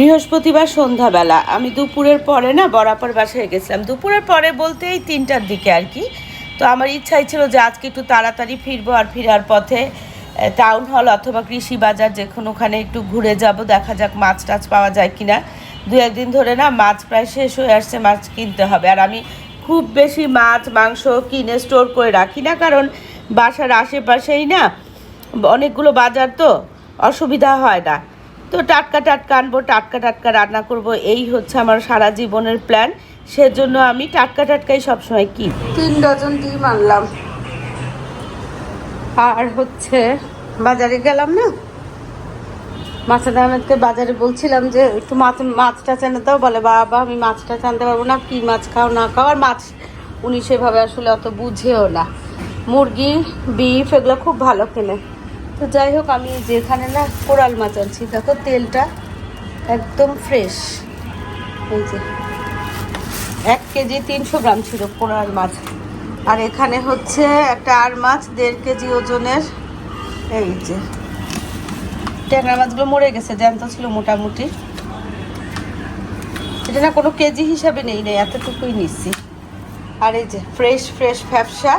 বৃহস্পতিবার সন্ধ্যাবেলা। আমি দুপুরের পরে না বরাবর বাসায় গেছিলাম। দুপুরের পরে বলতে এই তিনটার দিকে আর কি। তো আমার ইচ্ছাই ছিল যে আজকে একটু তাড়াতাড়ি ফিরবো আর ফেরার পথে টাউন হল অথবা কৃষি বাজার যেখানে ওখানে একটু ঘুরে যাব, দেখা যাক মাছ টাছ পাওয়া যায় কিনা। দু একদিন ধরে না মাছ প্রায় শেষ হয়ে আসছে, মাছ কিনতে হবে। আর আমি খুব বেশি মাছ, মাংস কিনে স্টোর করে রাখি না, কারণ বাসার আশেপাশেই না অনেকগুলো বাজার তো, অসুবিধা হয় না। তো টাটকা টাটকা আনব, টাটকা টাটকা রান্না করব। এই হচ্ছে আমার সারা জীবনের প্ল্যান সেজন্য আমি টাটকা টাটকাই সবসময় কি তিন ডজন ডিম আনলাম। আর হচ্ছে, বাজারে গেলাম না? মাছের আহমেদকে বাজারে বলছিলাম যে, একটু মাছ, মাছটা চানে দাও। বলে, বাবা, আমি মাছটা চানতে পারব না, কি মাছ খাও না খাও? আর মাছ উনি সেভাবে আসলে অত বুঝেও না। মুরগি, বিফ, এগুলো খুব ভালো কেনে। তো যাই হোক, আমি যেখানে না কোরাল মাছ আনছি, দেখো তেলটা একদম ফ্রেশ এই যে, এক কেজি তিনশো গ্রাম ছিল কোরাল মাছ। আর এখানে হচ্ছে একটা আর মাছ, দেড় কেজি ওজনের, এই যে। ট্যাংরা মাছগুলো মরে গেছে, জ্যান্ত ছিল মোটামুটি। এটা না কোনো কেজি হিসাবে নেই নেই এতটুকুই নিচ্ছি। আর এই যে ফ্রেশ ফ্রেশ ফ্যাপসা।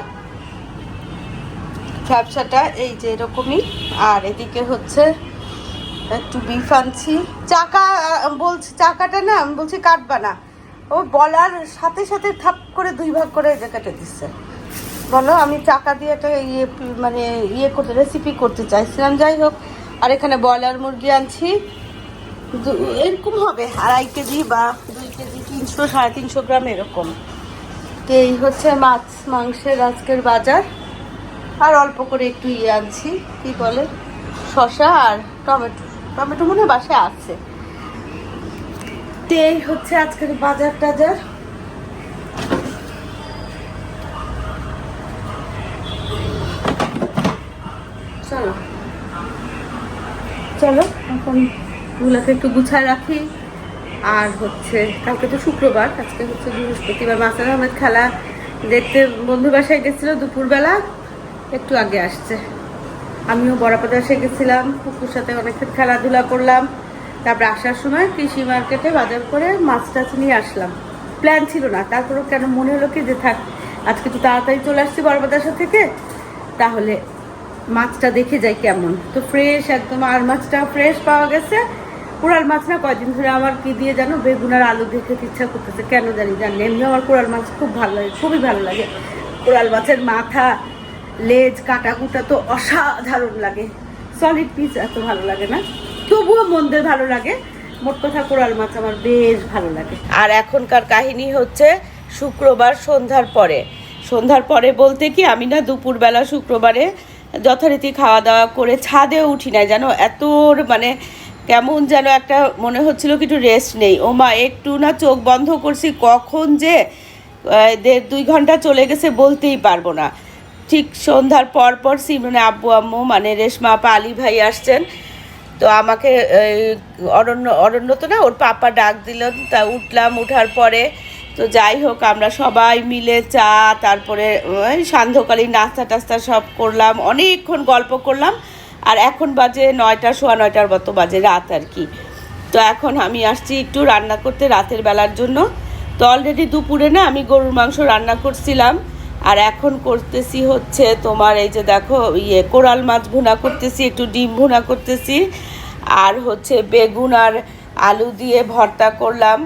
ফ্যাপসাটা এই যে এরকমই। আর এদিকে হচ্ছে একটু বিফ আনছি। চাকা, বলছি চাকাটা না, আমি বলছি কাটবা না। ও বলার সাথে সাথে থাপ করে দুই ভাগ করে যে কেটে দিচ্ছে। বলো, আমি চাকা দিয়ে একটা ইয়ে মানে ইয়ে করতে রেসিপি করতে চাইছিলাম, যাই হোক। আর এখানে ব্রয়লার মুরগি আনছি। এরকম হবে, আড়াই কেজি বা দুই কেজি, তিনশো, সাড়ে তিনশো গ্রাম এরকম। তো এই হচ্ছে মাছ, মাংসের আজকের বাজার। আর অল্প করে একটু ইয়ে আনছি, কি বলে শশা আর টমেটো। টমেটো মনে বাসায় আছে। এই হচ্ছে আজকের বাজার টাজার। চলো। চলো, এখন এগুলোকে একটু গুছায় রাখি। আর হচ্ছে, কালকে তো শুক্রবার, আজকে হচ্ছে বৃহস্পতিবার। মাসার আহমেদ খেলা দেখতে বন্ধু বাসায় গেছিল দুপুরবেলা। একটু আগে আসছে। আমিও বড়াপাতা এসে গেছিলাম কুকুর সাথে অনেকক্ষণ খেলাধুলা করলাম। তারপরে আসার সময় কৃষি মার্কেটে বাজার করে মাছ টাছ নিয়ে আসলাম। প্ল্যান ছিল না, তারপরেও কেন মনে হলো কি যে থাক, আজকে তো তাড়াতাড়ি চলে আসছি বড়বাজার থেকে। তাহলে মাছটা দেখে যাই কেমন। তো ফ্রেশ একদম আর মাছটা ফ্রেশ পাওয়া গেছে। কোরাল মাছ না কয়দিন ধরে আমার কি দিয়ে জানো, বেগুন আর আলু দেখে ইচ্ছা করতেছে, কেন জানি জানি এমনি আমার কোরাল মাছ খুব ভালো লাগে, খুবই ভালো লাগে। কোরাল মাছের মাথা লেজ কাটা কুটা তো অসাধারণ লাগে। সলিড পিস এত ভালো লাগে না? তবুও মন্দের ভালো লাগে। মোট কথা কোরাল মাছ আমার বেশ ভালো লাগে। আর এখনকার কাহিনী হচ্ছে শুক্রবার সন্ধ্যার পরে। সন্ধ্যার পরে বলতে কি, আমি না দুপুরবেলা শুক্রবারে যথারীতি খাওয়া দাওয়া করে ছাদে উঠি নাই, জানো? এত মানে কেমন যেন একটা মনে হচ্ছিল কি একটু রেস্ট নেই। ও মা, একটু না চোখ বন্ধ করছি, কখন যে দেড় দুই ঘণ্টা চলে গেছে বলতেই পারব না। ঠিক সন্ধ্যার পর পর সিমরনে আব্বু, আম্মু মানে রেশমা, আপা, আলী ভাই আসছেন। তো আমাকে অরণ্য অরণ্য তো না, ওর পাপা ডাক দিলেন। তা উঠলাম, উঠার পরে তো যাই হোক, আমরা সবাই মিলে চা, তারপরে সান্ধ্যকালীন নাস্তা টাস্তা সব করলাম। অনেকক্ষণ গল্প করলাম, আর এখন বাজে নয়টা, সোয়া নয়টার মতো বাজে রাত আর কি। তো এখন আমি আসছি একটু রান্না করতে রাতের বেলার জন্য। তো অলরেডি দুপুরে না, আমি গরুর মাংস রান্না করছিলাম। আর এখন করতেছি হচ্ছে তোমার এই যে দেখো ইয়ে কোরাল মাছ ভুনা করতেছি, একটু ডিম ভুনা করতেছি, আর হচ্ছে বেগুন আর আলু দিয়ে ভর্তা করলাম,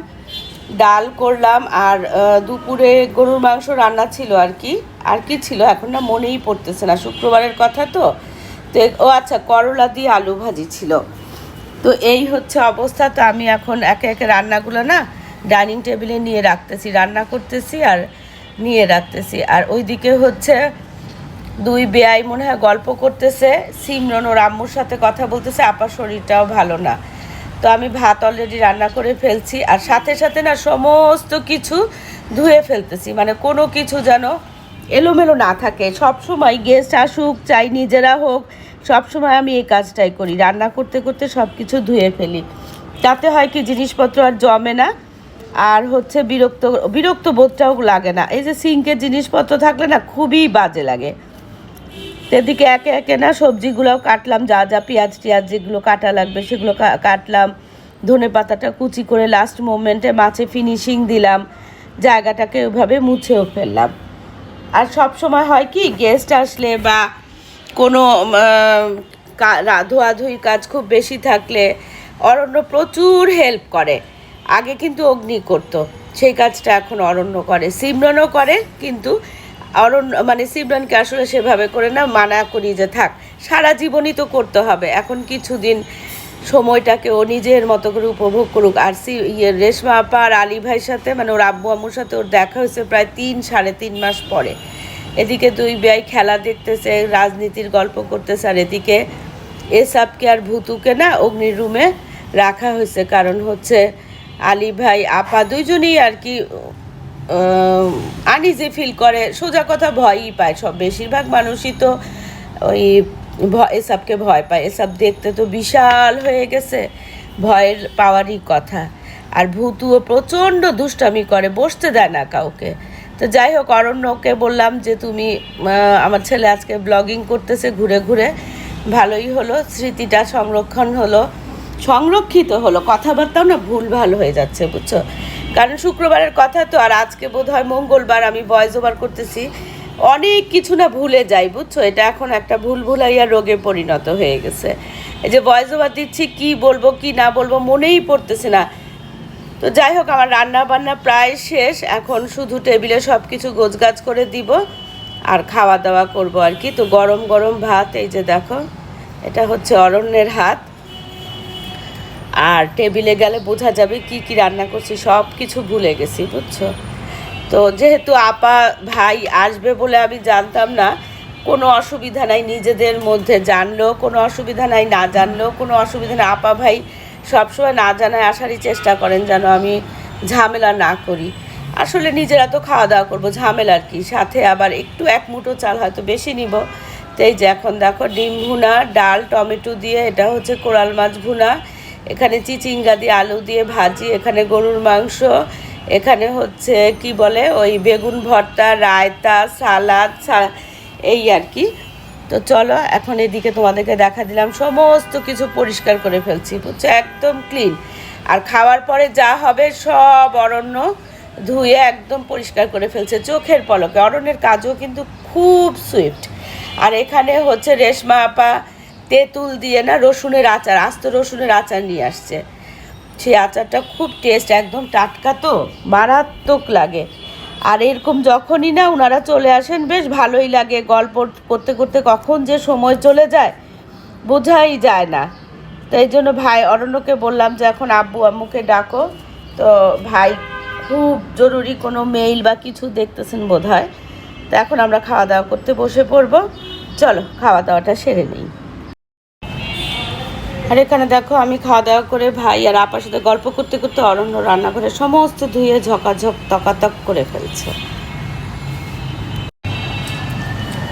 ডাল করলাম, আর দুপুরে গরুর মাংস রান্না ছিল আর কি আর কি ছিল, এখন না মনেই পড়তেছে না, শুক্রবারের কথা তো তো ও আচ্ছা করলা দিয়ে আলু ভাজি ছিল। তো এই হচ্ছে অবস্থা, তো আমি এখন একে একে রান্নাগুলো না ডাইনিং টেবিলে নিয়ে রাখতেছি, রান্না করতেছি, আর নিয়ে রাখতেছি। আর ওইদিকে হচ্ছে দুই বেয়াই মনে হয় গল্প করতেছে। সিমরন ওর আম্মুর সাথে কথা বলতেছে, আপার শরীরটাও ভালো না। তো আমি ভাত অলরেডি রান্না করে ফেলছি। আর সাথে সাথে না সমস্ত কিছু ধুয়ে ফেলতেছি। মানে কোনো কিছু যেন এলোমেলো না থাকে। সব সময় গেস্ট আসুক, চাই নিজেরা হোক, সব সময় আমি এই কাজটাই করি। রান্না করতে করতে সব কিছু ধুয়ে ফেলি। তাতে হয় কি, জিনিসপত্র আর জমে না। আর হচ্ছে বিরক্ত বিরক্ত বোধটাও লাগে না। এই যে সিঙ্কের জিনিসপত্র থাকলে না খুবই বাজে লাগে। এদিকে একে একে না সবজিগুলোও কাটলাম, যা যা পেঁয়াজ টিয়াজ যেগুলো কাটা লাগবে সেগুলো কাটলাম। ধনে পাতাটা কুচি করে লাস্ট মোমেন্টে মাছে ফিনিশিং দিলাম। জায়গাটাকে ওইভাবে মুছেও ফেললাম। আর সব সময় হয় কি গেস্ট আসলে বা কোনো ধোয়াধুয়ি কাজ খুব বেশি থাকলে অরণ্য প্রচুর হেল্প করে। আগে কিন্তু অগ্নি করতো। সেই কাজটা এখন অরণ্য করে। সিমরনও করে, কিন্তু অরণ্য মানে সিমরনকে আসলে সেভাবে করে না, মানা করি যে থাক। সারা জীবনই তো করতে হবে। এখন কিছুদিন সময়টাকে ও নিজের মতো করে উপভোগ করুক। আর সি ইয়ে রেশমা আপা আর আলী ভাইয়ের সাথে মানে ওর আব্বু আম্মুর সাথে ওর দেখা হয়েছে প্রায় তিন, সাড়ে তিন মাস পরে। এদিকে দুই ব্যয় খেলা দেখতেছে, রাজনীতির গল্প করতেছে, আর এদিকে এসবকে আর ভুতুকে না অগ্নির রুমে রাখা হয়েছে। কারণ হচ্ছে আলী ভাই, আপা দুইজনই আর কি আনইজি ফিল করে। সোজা কথা ভয়ই পায় সব, বেশিরভাগ মানুষই তো ওই ভয়, এসবকে ভয় পায়। এসব দেখতে তো বিশাল হয়ে গেছে, ভয়ের পাওয়ারই কথা। আর ভূতুও প্রচণ্ড দুষ্টামি করে, বসতে দেয় না কাউকে। তো যাই হোক, অরণ্যকে বললাম যে তুমি আমার ছেলে আজকে ব্লগিং করতেছে ঘুরে ঘুরে। ভালোই হলো, স্মৃতিটা সংরক্ষণ হলো। সংরক্ষিত হলো। কথাবার্তাও না ভুল ভালো হয়ে যাচ্ছে, বুঝছ? কারণ শুক্রবারের কথা তো আর আজকে বোধ হয় মঙ্গলবার আমি ভয়েস ওভার করতেছি। অনেক কিছু না ভুলে যাই, বুঝছ? এটা এখন একটা ভুল ভুলাইয়া রোগে পরিণত হয়ে গেছে। এই যে ভয়েস ওভার দিচ্ছি, কি বলব, কি না বলব মনেই পড়তেছে না। তো যাই হোক, আমার রান্না বান্না প্রায় শেষ। এখন শুধু টেবিলে সব কিছু গোছগাছ করে দিব আর খাওয়া দাওয়া করব আর কি। তো গরম গরম ভাত, এই যে দেখো, এটা হচ্ছে অরণ্যের হাত। আর টেবিলে গেলে বোঝা যাবে কি কি রান্না করছি, সব কিছু ভুলে গেছি, বুঝছ? তো যেহেতু আপা ভাই আসবে বলে আমি জানতাম না, কোনো অসুবিধা নাই, নিজেদের মধ্যে জানলেও কোনো অসুবিধা নাই, না জানলেও কোনো অসুবিধা নাই। আপা ভাই সবসময় না জানায় আসারই চেষ্টা করেন যেন আমি ঝামেলা না করি। আসলে নিজেরা তো খাওয়া দাওয়া করব ঝামেলার কি। সাথে আবার একটু এক মুঠো চাল হয়তো বেশি নিব। তো এই যে এখন দেখো ডিম ভুনা, ডাল, টমেটো দিয়ে, এটা হচ্ছে কোরাল মাছ ভুনা এখানে চিচিঙ্গা দিয়ে আলু দিয়ে ভাজি, এখানে গরুর মাংস, এখানে হচ্ছে, কি বলে, ওই বেগুন ভর্তা, রায়তা, সালাদ এই আর কি। তো চলো, এখন এদিকে তোমাদেরকে দেখা দিলাম, সমস্ত কিছু পরিষ্কার করে ফেলছি, বুঝছ? একদম ক্লিন আর খাওয়ার পরে যা হবে সব অরণ্য ধুয়ে একদম পরিষ্কার করে ফেলছে, চোখের পলকে। অরণ্যের কাজও কিন্তু খুব সুইফট আর এখানে হচ্ছে রেশমা আপা তেঁতুল দিয়ে না রসুনের আচার, আস্ত রসুনের আচার নিয়ে আসছে। সেই আচারটা খুব টেস্ট একদম টাটকা তো, মারাত্মক লাগে। আর এরকম যখনই না ওনারা চলে আসেন, বেশ ভালোই লাগে গল্প করতে করতে কখন যে সময় চলে যায়, বোঝাই যায় না। তো এই জন্য ভাই অরণ্যকে বললাম যে, এখন আব্বু আম্মুকে ডাকো। তো ভাই খুব জরুরি কোনো মেইল বা কিছু দেখতেছেন বোধ হয় তো এখন আমরা খাওয়া দাওয়া করতে বসে পড়ব। চলো, খাওয়া দাওয়াটা সেরে নিই। আর এখানে দেখো, আমি খাওয়া দাওয়া করে ভাই আর আপার সাথে গল্প করতে করতে অরণ্য রান্নাঘরে সমস্ত ধুয়ে ঝকাঝক, তকাতক করে ফেলছে।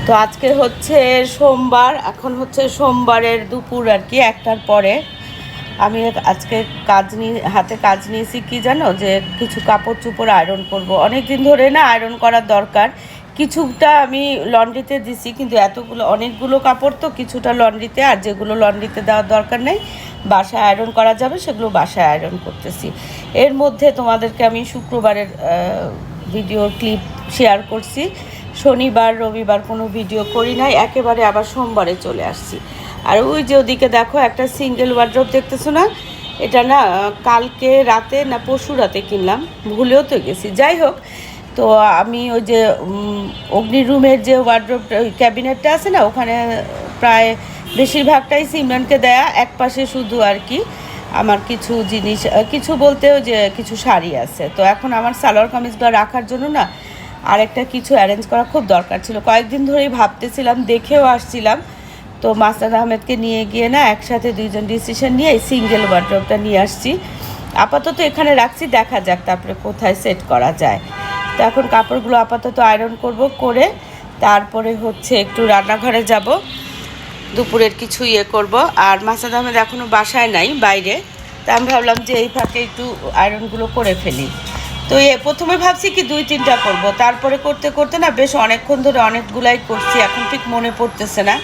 তো আজকে হচ্ছে সোমবার, এখন হচ্ছে সোমবারের দুপুর আর কি, একটার পরে। আমি আজকে কাজ নিয়ে, হাতে কাজ নিয়েছি কি জানো? যে কিছু কাপড় চোপড় আয়রন করব। অনেক দিন ধরে না আয়রন করার দরকার। কিছুটা আমি লন্ড্রিতে দিছি, কিন্তু এতগুলো, অনেকগুলো কাপড় তো কিছুটা লন্ড্রিতে, আর যেগুলো লন্ড্রিতে দেওয়ার দরকার নেই, বাসায় আয়রন করা যাবে, সেগুলো বাসায় আয়রন করতেছি। এর মধ্যে তোমাদেরকে আমি শুক্রবারের ভিডিও ক্লিপ শেয়ার করছি। শনিবার, রবিবার কোনো ভিডিও করি নাই, একেবারে আবার সোমবারে চলে আসছি। আর ওই যে ওদিকে দেখো, একটা সিঙ্গেল ওয়ার্ড্রপ দেখতেছো না? এটা না কালকে রাতে না পরশু রাতে কিনলাম, ভুলেও তো গেছি। যাই হোক তো আমি ওই যে অগ্নি রুমের যে ওই ক্যাবিনেটটা আছে না, ওখানে প্রায় বেশিরভাগটাই সিমরানকে দেয়া, এক পাশে শুধু আর কি আমার কিছু জিনিস কিছু বলতেও যে কিছু শাড়ি আছে। তো এখন আমার সালোয়ার কামিজগুলো রাখার জন্য না আরেকটা কিছু অ্যারেঞ্জ করা খুব দরকার ছিল। কয়েকদিন ধরেই ভাবতেছিলাম, দেখেও আসছিলাম। তো মাস্টার আহমেদকে নিয়ে গিয়ে না একসাথে দুইজন ডিসিশন নিয়ে এই সিঙ্গেল ওয়ার্ড্রপটা নিয়ে আসছি। আপাতত এখানে রাখছি, দেখা যাক তারপরে কোথায় সেট করা যায়। তো এখন কাপড়গুলো আপাতত আয়রন করব, করে তারপরে হচ্ছে একটু রান্নাঘরে যাব। দুপুরের কিছু ইয়ে করব। আর মাসাদ আহমেদ এখনও বাসায় নাই, বাইরে। তা আমি ভাবলাম যে এই ফাঁকে একটু আয়রনগুলো করে ফেলি। তো এ প্রথমে ভাবছি কি দুই তিনটা করব। তারপরে করতে করতে না বেশ অনেকক্ষণ ধরে অনেকগুলাই করছি, এখন ঠিক মনে পড়তেছে না।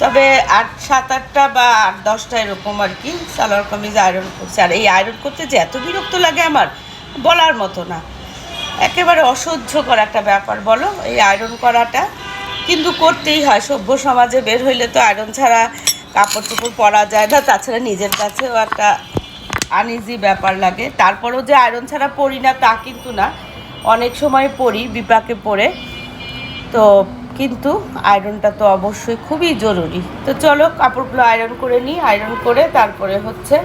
তবে আট, সাত, আটটা বা আট, দশটা এরকম আর কি, সালোয়ার কামিজ আয়রন করছে। আর এই আয়রন করতে যে এত বিরক্ত লাগে আমার, বলার মতো না। একেবারে অসহ্যকর একটা ব্যাপার, বলো? এই আয়রন করাটা কিন্তু করতেই হয়। সভ্য সমাজে বের হইলে তো আয়রন ছাড়া কাপড় চোপড় পরা যায় না, তাছাড়া নিজের কাছেও একটা আনইজি ব্যাপার লাগে। তারপরেও যে আয়রন ছাড়া পরি না, তা কিন্তু না। অনেক সময় পরি, বিপাকে পড়ে। তো কিন্তু আয়রনটা তো অবশ্যই খুবই জরুরি। তো চলো, কাপড়গুলো আয়রন করে নিই আয়রন করে তারপরে হচ্ছে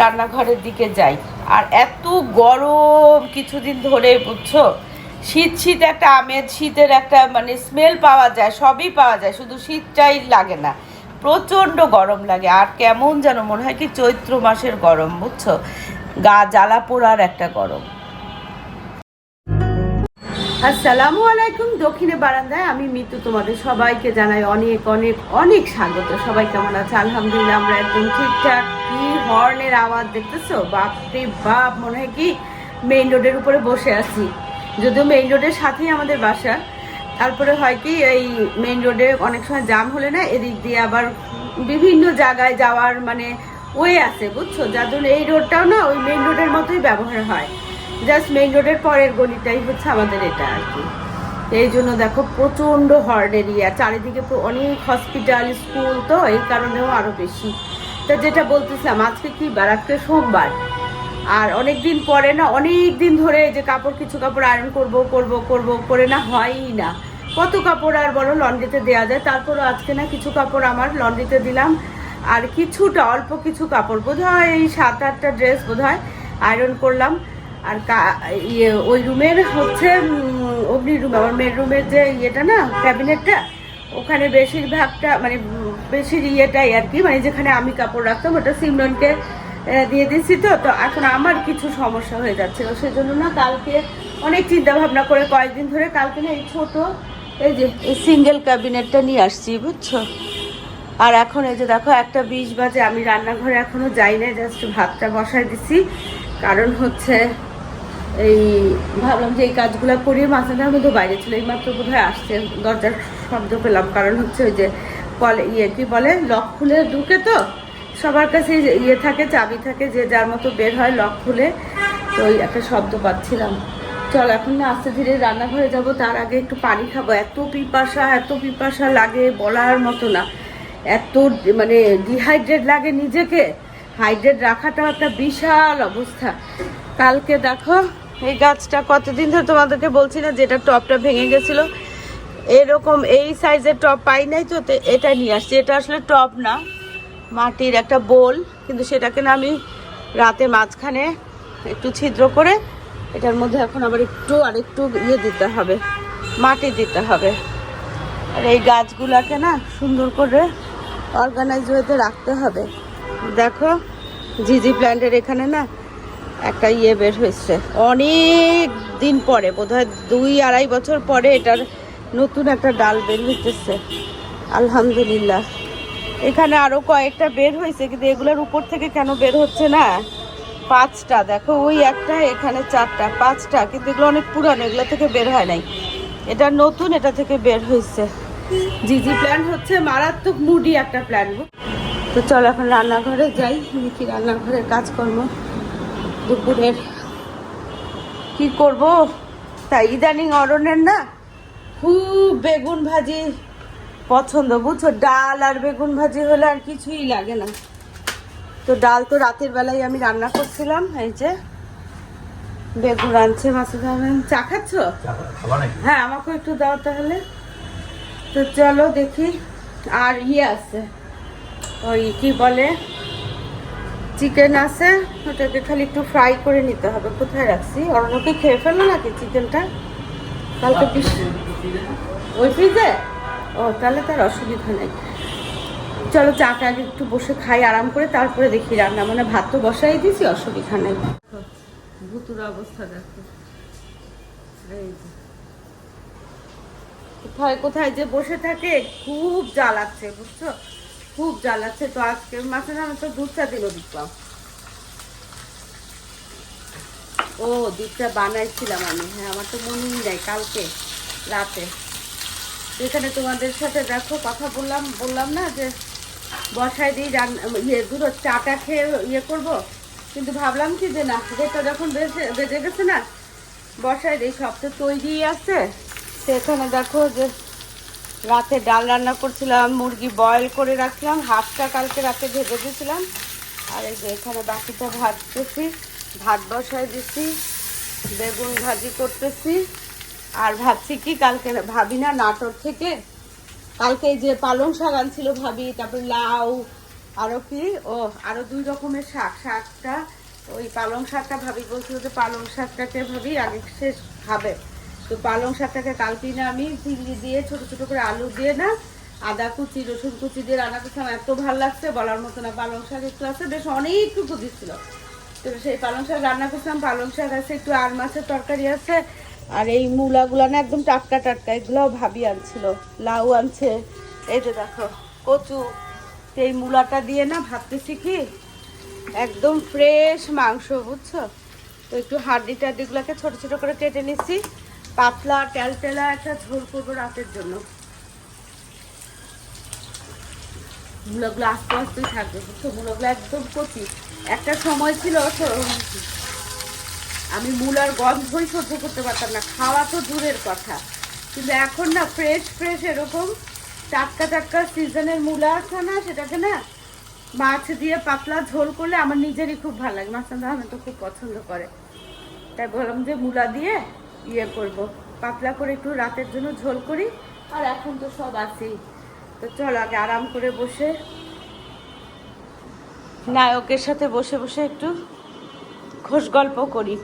রান্নাঘরের দিকে যাই। আর এত গরম কিছুদিন ধরে, বুঝছ? শীত শীত একটা আমেজ, শীতের একটা মানে স্মেল পাওয়া যায়, সবই পাওয়া যায়, শুধু শীতটাই লাগে না। প্রচণ্ড গরম লাগে, আর কেমন যেন মনে হয় কি চৈত্র মাসের গরম, বুঝছ? গা জ্বালা পোড়ার একটা গরম। আসসালামু আলাইকুম, দক্ষিণে বারান্দায় আমি মিতু তোমাদের সবাইকে জানাই অনেক অনেক অনেক স্বাগত। সবাই কেমন আছে? আলহামদুলিল্লাহ, আমরা একদম ঠিকঠাক। কি হর্নের আওয়াজ দেখতেছো? বাপরে বাপ, মনে হয় কি মেইন রোডের উপরে বসে আছি। যদিও মেইন রোডের সাথেই আমাদের বাসা। তারপরে হয় কি এই মেইন রোডে অনেক সময় জাম হলে না এদিক দিয়ে আবার বিভিন্ন জায়গায় যাওয়ার মানে ওয়ে আছে, বুঝছ? যার জন্য এই রোডটাও না ওই মেইন রোডের মতোই ব্যবহার হয়। জাস্ট মেইন রোডের পরের গলিটাই হচ্ছে আমাদের এটা আর কি। এই জন্য দেখো প্রচণ্ড হর্ন এরিয়া চারিদিকে অনেক হসপিটাল স্কুল তো, এই কারণেও আরও বেশি। তা যেটা বলতেছিলাম, আজকে কি বার আজকে সোমবার? আর অনেক দিন পরে না অনেক দিন ধরে যে কাপড়, কিছু কাপড় আয়রন করব করব করব, করে না হয়ই না। কত কাপড় আর বলো, লন্ড্রিতে দেওয়া যায়, তারপরও আজকে না কিছু কাপড় আমার লন্ড্রিতে দিলাম। আর কিছুটা, অল্প কিছু কাপড় বোধ হয় এই সাত আটটা ড্রেস বোধ হয় আয়রন করলাম। আর ইয়ে ওই রুমের হচ্ছে অগ্নি রুম, আমার মেয়ের রুমের যে ইয়েটা না ক্যাবিনেটটা ওখানে বেশিরভাগটা মানে বেশির ইয়েটাই আর কি মানে যেখানে আমি কাপড় রাখতাম ওটা সিমরনকে দিয়ে দিচ্ছি তো তো এখন আমার কিছু সমস্যা হয়ে যাচ্ছিল সেজন্য না কালকে অনেক চিন্তা ভাবনা করে কয়েকদিন ধরে কালকে না এই ছোট, এই যে, এই সিঙ্গেল ক্যাবিনেটটা নিয়ে আসছি, বুঝছ? আর এখন এই যে দেখো, একটা বিশ বাজে, আমি রান্নাঘরে এখনও যাই না জাস্ট ভাতটা বসায় দিছি। কারণ হচ্ছে এই, ভাবলাম যে এই কাজগুলো করিয়ে মাথাটার মধ্যে বাইরে ছিল এই মাত্র বোধহয় আসছে, দরজার শব্দ পেলাম। কারণ হচ্ছে ওই যে কলে ইয়ে কি বলে, লক খুলে ঢুকে তো? সবার কাছে ইয়ে থাকে, চাবি থাকে, যে যার মতো বের হয় লক খুলে। তো ওই একটা শব্দ পাচ্ছিলাম। চল, এখন না আস্তে ধীরে রান্নাঘরে যাব, তার আগে একটু পানি খাব। এত পিপাসা এত পিপাসা লাগে বলার মতো না। এত মানে ডিহাইড্রেট লাগে নিজেকে। হাইড্রেট রাখাটাও একটা বিশাল অবস্থা। কালকে দেখো, এই গাছটা কতদিন ধরে তোমাদেরকে বলছি না, যেটা টপটা ভেঙে গেছিল এরকম এই সাইজের টপ পাই নাই তো এটা নিয়ে আসছি। এটা আসলে টপ না, মাটির একটা বোল কিন্তু সেটাকে না আমি রাতে মাঝখানে একটু ছিদ্র করে এটার মধ্যে এখন আবার একটু আর একটু ইয়ে দিতে হবে, মাটি দিতে হবে। আর এই গাছগুলাকে না সুন্দর করে অর্গানাইজ হতে রাখতে হবে। দেখো জিজি প্ল্যান্টের এখানে না একটা ইয়ে বের হয়েছে। অনেক দিন পরে, বোধহয় দুই আড়াই বছর পরে এটার নতুন একটা ডাল বের হইতেছে। আলহামদুলিল্লাহ। এখানে আরও কয়েকটা বের হয়েছে কিন্তু এগুলোর উপর থেকে কেন বের হচ্ছে না? পাঁচটা, দেখো, ওই একটা, এখানে চারটা, পাঁচটা, কিন্তু এগুলো অনেক পুরানো, এগুলো থেকে বের হয় নাই। এটা নতুন, এটা থেকে বের হয়েছে জিজি প্ল্যান হচ্ছে, মারাত্মক মুডি একটা প্ল্যান তো চল, এখন রান্নাঘরে যাই, দেখি রান্নাঘরের কাজকর্ম। দুপুরের কি করব? তাই ইদানিং অরণের না খুব বেগুন ভাজি পছন্দ বুঝছ? ডাল আর বেগুন ভাজি হলে আর কিছুই লাগে না। তো ডাল তো রাতের বেলায় আমি রান্না করছিলাম এই যে বেগুন আনছে মাছের চা খাচ্ছ? হ্যাঁ আমাকে একটু দাও তাহলে। তো চলো দেখি আর ইয়ে আছে। ওই কি বলে চিকেন আছে ওটাকে খালি একটু ফ্রাই করে নিতে হবে। কোথায় রাখছি? অরণ্যকে খেয়ে ফেলল নাকি চিকেনটা? কালকে পিস ওই ফ্রিজে? ও তাহলে তার অসুবিধা নেই। চলো চাটা আগে একটু বসে খাই আরাম করে তারপরে দেখি রান্না। মানে ভাত তো বসাই দিয়েছি অসুবিধা নেই। ভুতুর অবস্থা দেখো। এই কোথায় কোথায় যে বসে থাকে খুব জ্বালাচ্ছে বুঝছ? খুব জ্বালাচ্ছে। তো আজকে মাসে আমি তো দুধ চা দিল দিতাম ও, দুধটা বানাইছিলাম আমি। হ্যাঁ আমার তো মনেই নাই কালকে, রাতে। এখানে তোমাদের সাথে দেখো, কথা বললাম বললাম না যে বসায় দিই ইয়ে দুটো চাটা খেয়ে ইয়ে করব। কিন্তু ভাবলাম কি যে না যেটা যখন বেজে বেজে গেছে না, বসায় দিই, সব তো তৈরি আছে। সেখানে দেখো যে রাতে ডাল রান্না করছিলাম, মুরগি বয়েল করে রাখলাম হাফটা কালকে রাতে ভেজে দিয়েছিলাম। আর এই যে এখানে বাকিটা ভাজতেছি। ভাত বসায় দিছি, বেগুন ভাজি করতেছি, আর ভাবছি কি কালকে ভাবি না নাটোর থেকে, কালকে যে পালং শাক আনছিল ভাবি, তারপর লাউ, আরও কি, ও, আরও দুই রকমের শাক, শাকটা, ওই পালং শাকটা ভাবি বলছিল যে পালং শাকটাকে ভাবি আগে শেষ খাবে তো পালং শাকটাকে কালকে না আমি চিংড়ি দিয়ে, ছোট ছোট করে আলু দিয়ে না, আদা কুচি, রসুন কুচি দিয়ে রান্না করছিলাম। এত ভালো লাগছে, বলার মতো না, পালং শাক একটু আছে, বেশ অনেকটুকু দিচ্ছিল তো সেই পালং শাক রান্না করছিলাম। পালং শাক আছে, একটু আর মাছের তরকারি আছে, আর এই মূলাগুলো না একদম টাটকা টাটকা এগুলোও ভাবি আনছিল, লাউ আনছে। এই যে দেখো, কচু। এই মূলাটা দিয়ে না ভাবতেছি কি, একদম ফ্রেশ মাংস, বুঝছ? তো একটু হাড্ডি টাড্ডিগুলোকে ছোট ছোট করে কেটে নিচ্ছি। পাতলা টেলটেলা একটা ঝোল করব রাতের জন্য। মূলাগুলো আস্তে আস্তে থাকবে, বুঝছ? মূলাগুলো একদম কচি। একটা সময় ছিল আমি মূলার গন্ধই সহ্য করতে পারতাম না। খাওয়া তো দূরের কথা। কিন্তু এখন না ফ্রেশ ফ্রেশ এরকম টাটকা টাটকা সিজনের মূলা আছে না, সেটাকে না মাছ দিয়ে পাতলা ঝোল করলে আমার নিজেরই খুব ভালো লাগে। মাছ আমি তো খুব পছন্দ করে। তাই বললাম যে মূলা দিয়ে ইয়ে করব। পাতলা করে একটু রাতের জন্য ঝোল করি। আর এখন তো সব আছেই। তো চল আগে আরাম করে বসে। নায়কের সাথে বসে বসে একটু খোশ গল্প করি।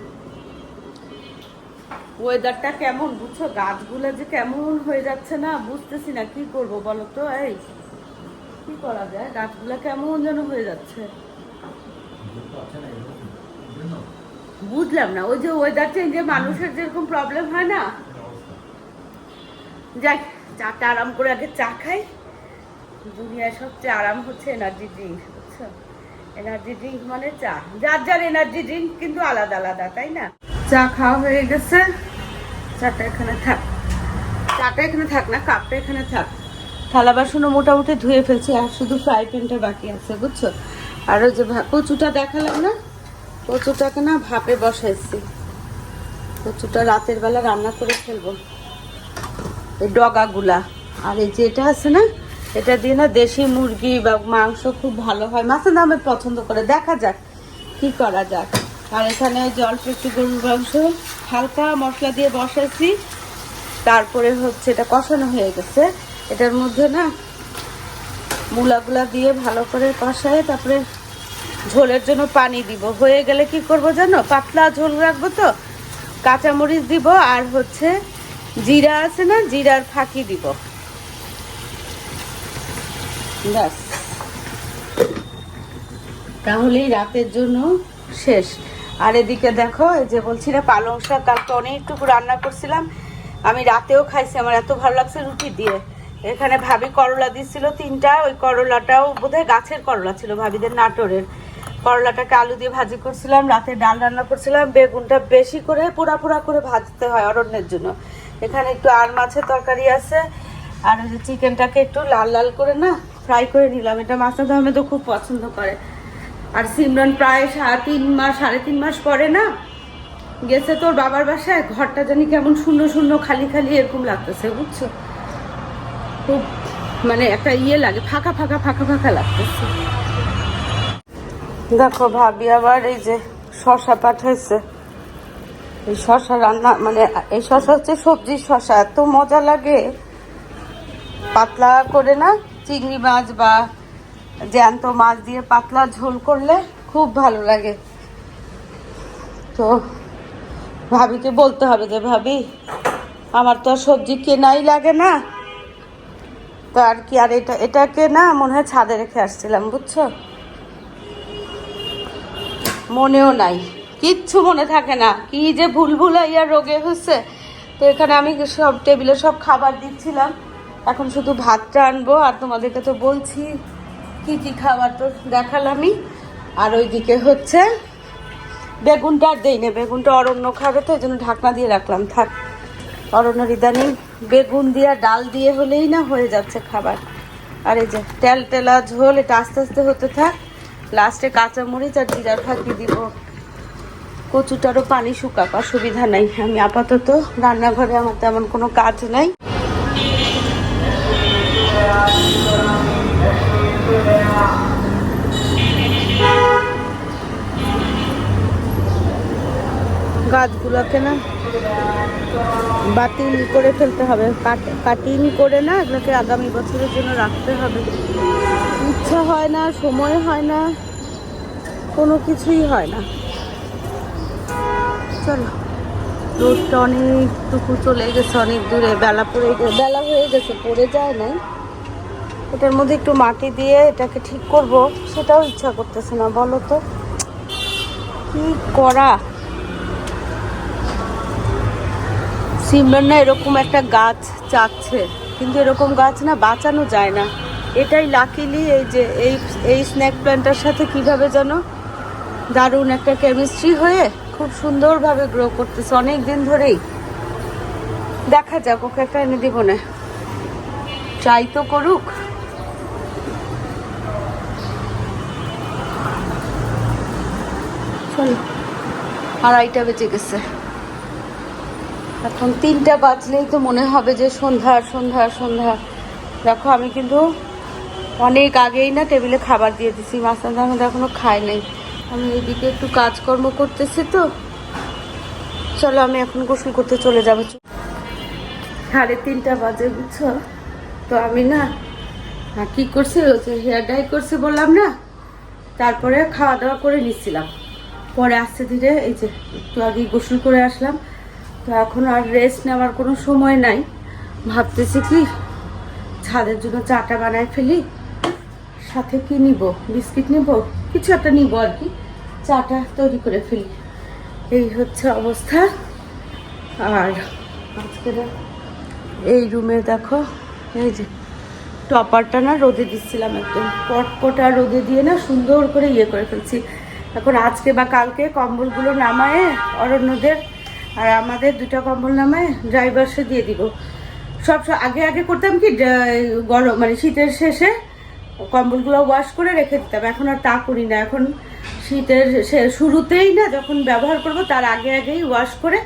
ওয়েদারটা কেমন বুঝছ? গাছগুলো যে কেমন হয়ে যাচ্ছে না বুঝতেছি না কি করব বলো তো? এই কি করা যায়? গাছগুলো কেমন যেন হয়ে যাচ্ছে। বুঝলাম না ওই যে ওয়েদার চেঞ্জে মানুষের যেরকম প্রবলেম হয় না? যাক চাটা আরাম করে আগে চা খাই। দুনিয়ায় সবচেয়ে আরাম হচ্ছে এনার্জি ড্রিঙ্ক বুঝছ? এনার্জি ড্রিঙ্ক মানে চা। যার যার এনার্জি ড্রিঙ্ক কিন্তু আলাদা আলাদা, তাই না? চা খাওয়া হয়ে গেছে। চাটা এখানে থাক। চাটা এখানে থাক না, কাপটা এখানে থাক। থালা বাসনও মোটামুটি ধুয়ে ফেলছি, আর শুধু ফ্রাই প্যানটা বাকি আছে, বুঝছ? আর ওই যে কচুটা দেখালাম না? কচুটাকে না ভাপে বসাইছি। কচুটা রাতের বেলা রান্না করে ফেলব। এই ডগাগুলা। আর এই যে এটা আছে না? এটা দিয়ে না দেশি মুরগি বা মাংস খুব ভালো হয়। মাছের দামে পছন্দ করে। দেখা যাক কি করা যাক আর এখানে যে একটু গরুর মাংস, হালকা মশলা দিয়ে বসাইছি। তারপরে হচ্ছে এটা কষানো হয়ে গেছে। এটার মধ্যে না মূলাগুলা দিয়ে ভালো করে কষায় তারপরে ঝোলের জন্য পানি দিব। হয়ে গেলে কি করব জানো? পাতলা ঝোল রাখব তো। কাঁচামরিচ দিব আর হচ্ছে জিরা আছে না? জিরার ফাঁকি দিব। ব্যাস। তাহলেই রাতের জন্য শেষ। আর এদিকে দেখো যে বলছি না, পালং শাক কালকে অনেকটুকু রান্না করছিলাম। আমি রাতেও খাইছি, আমার এত ভালো লাগছে রুটি দিয়ে। এখানে ভাবি করলা দিছিল তিনটা, ওই করলাটাও বোধহয় গাছের করলা ছিল, ভাবিদের নাটোরের। করলাটাকে আলু দিয়ে ভাজি করছিলাম, রাতে ডাল রান্না করছিলাম, বেগুনটা বেশি করে পোড়া পোড়া করে ভাজতে হয় অরণ্যের জন্য। এখানে একটু আর মাছের তরকারি আছে, আর ওই যে চিকেনটাকে একটু লাল লাল করে না ফ্রাই করে নিলাম। এটা মাছটা আহমেদ তো খুব পছন্দ করে। আর সিমরন প্রায় সাড়ে তিন মাস সাড়ে তিন মাস পরে না, গেছে তোর বাবার বাসায়, ঘরটা জানি কেমন শূন্য শূন্য, খালি খালি এরকম লাগতেছে, বুঝছ? খুব মানে একটা ইয়ে লাগে, ফাঁকা ফাঁকা ফাঁকা ফাঁকা লাগতেছে। দেখো ভাবি আবার এই যে শশা পাঠাইছে। এই শশা রান্না মানে এই শশা হচ্ছে সবজির শশা, এত মজা লাগে। পাতলা করে না চিংড়ি মাছ বা জ্যান্ত মাছ দিয়ে পাতলা ঝোল করলে খুব ভালো লাগে। তো ভাবিকে বলতে হবে যে, ভাবি, আমার তো সবজি কেনাই লাগে না। তো আর কি, আর এটা এটাকে না মনে হয় ছাদে রেখে আসছিলাম, বুঝছ? মনেও নাই। কিচ্ছু মনে থাকে না। কি যে ভুল ভুল ইয়া রোগে হচ্ছে। তো এখানে আমি সব টেবিলে সব খাবার দিচ্ছিলাম। এখন শুধু ভাতটা আনব, আর তোমাদেরকে তো বলছি, কি কি খাবার তো দেখালামই। আর ওইদিকে হচ্ছে, বেগুনটা আর দেই না বেগুনটা অরণ্য খাবে তো এই জন্য ঢাকনা দিয়ে রাখলাম, থাক। অরণ্যর ইদানিং বেগুন দিয়ে ডাল দিয়ে হলেই না হয়ে যাচ্ছে খাবার। আর এই যে তেল তেলা ঝোল, এটা আস্তে আস্তে হতে থাক। লাস্টে কাঁচামরিচ আর জিরার ফাঁকি দিব। কচুটারও পানি শুকাক, অসুবিধা নাই। আমি আপাতত রান্নাঘরে আমার তেমন কোনো কাজ নাই। গাছগুলোকে না বাতিল করে ফেলতে হবে। কাট- করে না এগুলোকে আগামী বছরের জন্য রাখতে হবে। ইচ্ছা হয় না, সময় হয় না, কোনো কিছুই হয় না। চলো, রোদটা অনেকটুকু চলে গেছে, অনেক দূরে, বেলা পড়ে বেলা হয়ে গেছে, পড়ে যায় নাই। এটার মধ্যে একটু মাটি দিয়ে এটাকে ঠিক করব, সেটাও ইচ্ছা করতেছে না, বলো তো। কি করা? সিমরান না এরকম একটা গাছ চাচ্ছে, কিন্তু এরকম গাছ না বাঁচানো যায় না। এটাই লাকিলি এই যে, এই এই স্ন্যাক প্ল্যান্টের সাথে কীভাবে যেন দারুণ একটা কেমিস্ট্রি হয়ে খুব সুন্দরভাবে গ্রো করতেছে অনেক দিন ধরেই। দেখা যাক, ওকে একটা এনে দিব না। ট্রাই তো করুক। চলো আড়াইটা বেজে গেছে। এখন তিনটা বাজলেই তো মনে হবে যে সন্ধ্যা সন্ধ্যা সন্ধ্যা। দেখো, আমি কিন্তু অনেক আগেই না টেবিলে খাবার দিয়ে দিছি। মাছটা আমাদের এখনও খায় নাই। আমি এদিকে একটু কাজকর্ম করতেছি তো। চলো, আমি এখন গোসল করতে চলে যাব। সাড়ে তিনটা বাজে, বুঝছ? তো আমি না কি করছি? হেয়ার ডাই করছি বললাম না, তারপরে খাওয়া দাওয়া করে নিচ্ছিলাম পরে আস্তে ধীরে এই যে একটু আগে গোসল করে আসলাম। তো এখন আর রেস্ট নেওয়ার কোনো সময় নাই। ভাবতেছি কি, ছাদের জন্য চাটা বানায় ফেলি, সাথে কি নিব? বিস্কিট নিব? কিছু একটা নিব আর কি। চাটা তৈরি করে ফেলি। এই হচ্ছে অবস্থা। আর আজকে না এই রুমে দেখো, এই যে টপারটা না রোদে দিচ্ছিলাম একদম। পটপটা রোদে দিয়ে না সুন্দর করে ইয়ে করে ফেলছি। এখন আজকে বা কালকে কম্বলগুলো নামায়ে অরণ্যদের আর আমাদের দুটা কম্বল নামায় ড্রাইভার্সে দিয়ে দিব। সব আগে আগে করতাম কি গরম মানে শীতের শেষে কম্বলগুলো ওয়াশ করে রেখে দিতাম। এখন আর তা করি না। এখন শীতের শুরুতেই না যখন ব্যবহার করব তার আগে আগেই ওয়াশ করে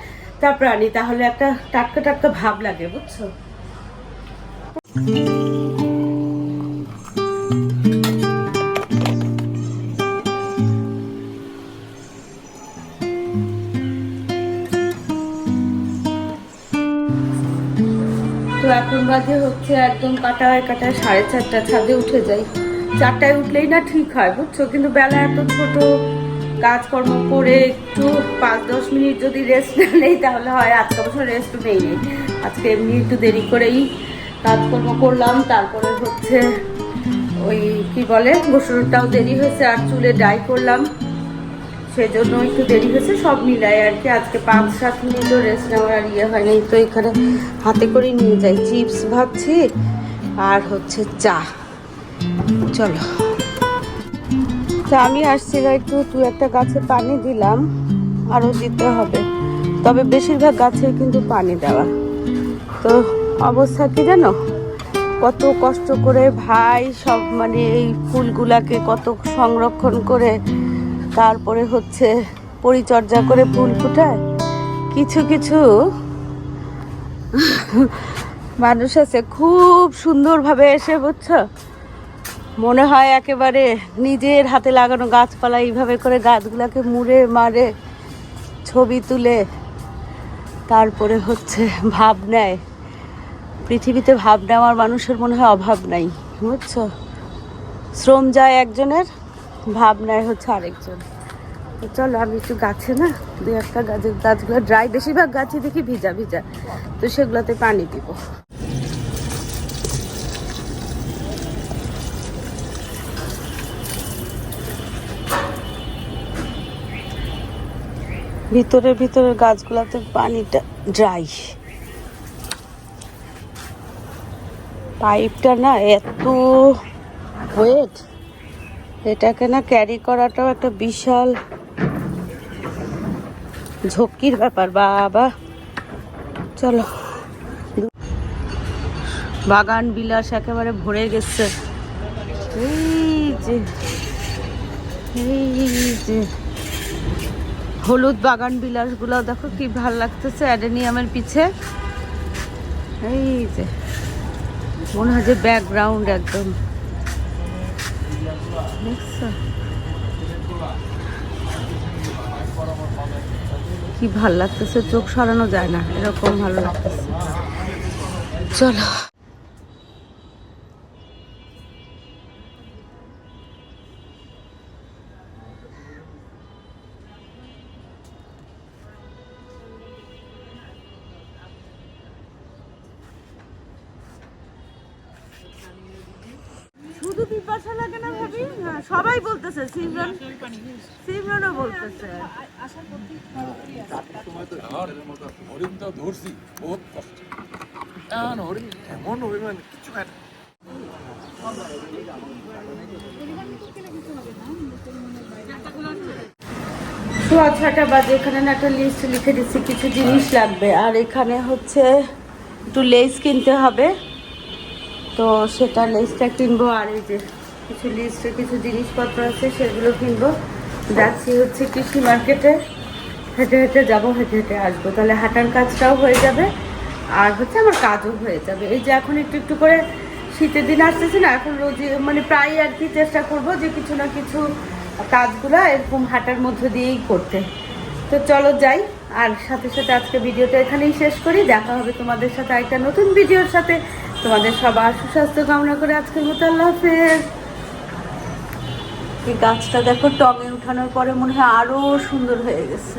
তারপর আনি তাহলে একটা টাটকা টাটকা ভাব লাগে, বুঝছ? বাজে হচ্ছে একদম কাটায় কাটায় সাড়ে চারটা ছাদে উঠে যাই। চারটায় উঠলেই না ঠিক হয়, বুঝছ? কিন্তু বেলা এত ছোট, কাজকর্ম করে একটু পাঁচ, দশ মিনিট যদি রেস্ট না নেই, তাহলে হয় আজকে অবশ্য রেস্ট নেই আজকে এমনি একটু দেরি করেই কাজকর্ম করলাম, তারপরে হচ্ছে ওই কি বলে গোসলটাও দেরি হয়েছে আর চুলে ডাই করলাম। সেজন্য একটু দেরি হয়েছে, সব মিলাই আর কি। আজকে পাঁচ সাত মিনিটও রেস্ট নেওয়ার আর ইয়ে হয় নাই তো এখানে হাতে করে নিয়ে যাই। চিপস ভাবছি, আর হচ্ছে চা। চলো। তা আমি আসছিলাম একটু দু একটা গাছে পানি দিলাম, আরও দিতে হবে। তবে বেশিরভাগ গাছে কিন্তু পানি দেওয়া। তো অবস্থা কি জানো? কত কষ্ট করে ভাই সব মানে এই ফুলগুলাকে কত সংরক্ষণ করে তারপরে হচ্ছে পরিচর্যা করে ফুল ফুটায়। কিছু কিছু মানুষ আছে খুব সুন্দরভাবে এসে, বুঝছ? মনে হয় একেবারে নিজের হাতে লাগানো গাছপালা এইভাবে করে গাছগুলাকে মুড়ে, মারে, ছবি তুলে, তারপরে হচ্ছে ভাব নেয়। পৃথিবীতে ভাব নেওয়ার মানুষের মনে হয় অভাব নাই, বুঝছ? শ্রম যায় একজনের ভাব নেয় হচ্ছে আরেকজন। চলো, আমি একটু গাছে না দু একটা গাছের গাছগুলো ড্রাই বেশিরভাগ গাছই দেখি ভিজা ভিজা। তো সেগুলোতে পানি দিব। ভিতরে ভিতরে গাছগুলোতে পানিটা ড্রাই পাইপটা না এত ওয়েট এটাকে না ক্যারি করাটাও একটা বিশাল ঝক্কির ব্যাপার, বাবা। চলো। বাগান বিলাস একেবারে ভরে গেছে। এই যে এই যে। হলুদ বাগান বিলাস বিলাসগুলো দেখো কি ভালো লাগতেছে অ্যাডেনিয়ামের পিছে। এই যে। মনে হয় যে ব্যাকগ্রাউন্ড একদম? কি ভালো লাগতেছে চোখ সরানো যায় না এরকম ভালো লাগতেছে। চলো। বলতেছে সিমরন সিমরনও বলতেছে হরিণ তো ধরছি বহুত কষ্ট এমন হরিণ এমন অভিমান কিছু না। সোয়া ছটা বাজে এখানে না একটা লিস্ট লিখে দিচ্ছি কিছু জিনিস লাগবে। আর এখানে হচ্ছে একটু লেস কিনতে হবে। তো সেটা লেসটা কিনবো আর এই যে কিছু লিস্টে কিছু জিনিসপত্র আছে, সেগুলো কিনবো। যাচ্ছি হচ্ছে কৃষি মার্কেটে হেঁটে হেঁটে যাব, হেঁটে হেঁটে আসব। তাহলে হাঁটার কাজটাও হয়ে যাবে, আর হচ্ছে আমার কাজও হয়ে যাবে। এই যে এখন একটু একটু করে শীতের দিন আসতেছে না, এখন রোজ মানে প্রায় আর কি চেষ্টা করব যে কিছু না কিছু কাজগুলো এরকম হাঁটার মধ্য দিয়েই করতে। তো চলো যাই, আর সাথে সাথে আজকে ভিডিওটা এখানেই শেষ করি। দেখা হবে তোমাদের সাথে একটা নতুন ভিডিওর সাথে। তোমাদের সবার সুস্বাস্থ্য কামনা করে আজকের মতো আল্লাহ হাফেজ। এই গাছটা দেখো টঙে উঠানোর পরে মনে হয় আরও সুন্দর হয়ে গেছে।